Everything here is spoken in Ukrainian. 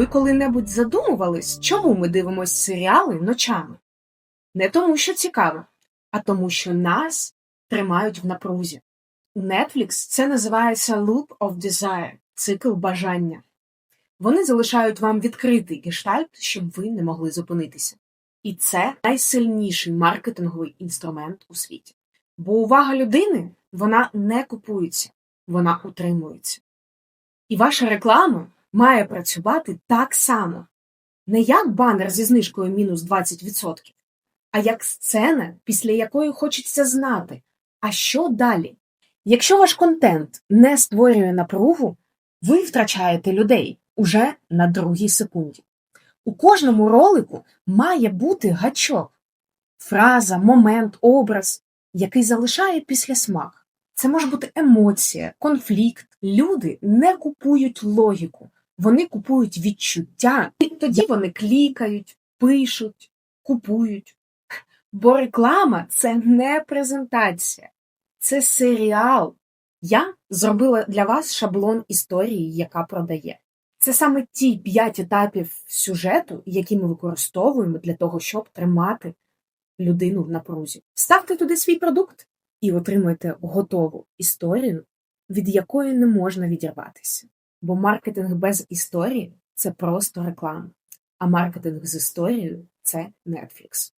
Ви коли-небудь задумувались, чому ми дивимося серіали ночами? Не тому, що цікаво, а тому, що нас тримають в напрузі. У Netflix це називається Loop of Desire – цикл бажання. Вони залишають вам відкритий гештальт, щоб ви не могли зупинитися. І це найсильніший маркетинговий інструмент у світі. Бо увага людини вона не купується, вона утримується. І ваша реклама має працювати так само. Не як банер зі знижкою мінус 20%, а як сцена, після якої хочеться знати, а що далі? Якщо ваш контент не створює напругу, ви втрачаєте людей уже на другій секунді. У кожному ролику має бути гачок, фраза, момент, образ, який залишає післясмак. Це може бути емоція, конфлікт. Люди не купують логіку, вони купують відчуття, і тоді вони клікають, пишуть, купують. Бо реклама це не презентація, це серіал. Я зробила для вас шаблон історії, яка продає. Це саме ті п'ять етапів сюжету, які ми використовуємо для того, щоб тримати людину в напрузі. Ставте туди свій продукт і отримуйте готову історію, від якої не можна відірватися. Бо маркетинг без історії це просто реклама, а маркетинг з історією це Netflix.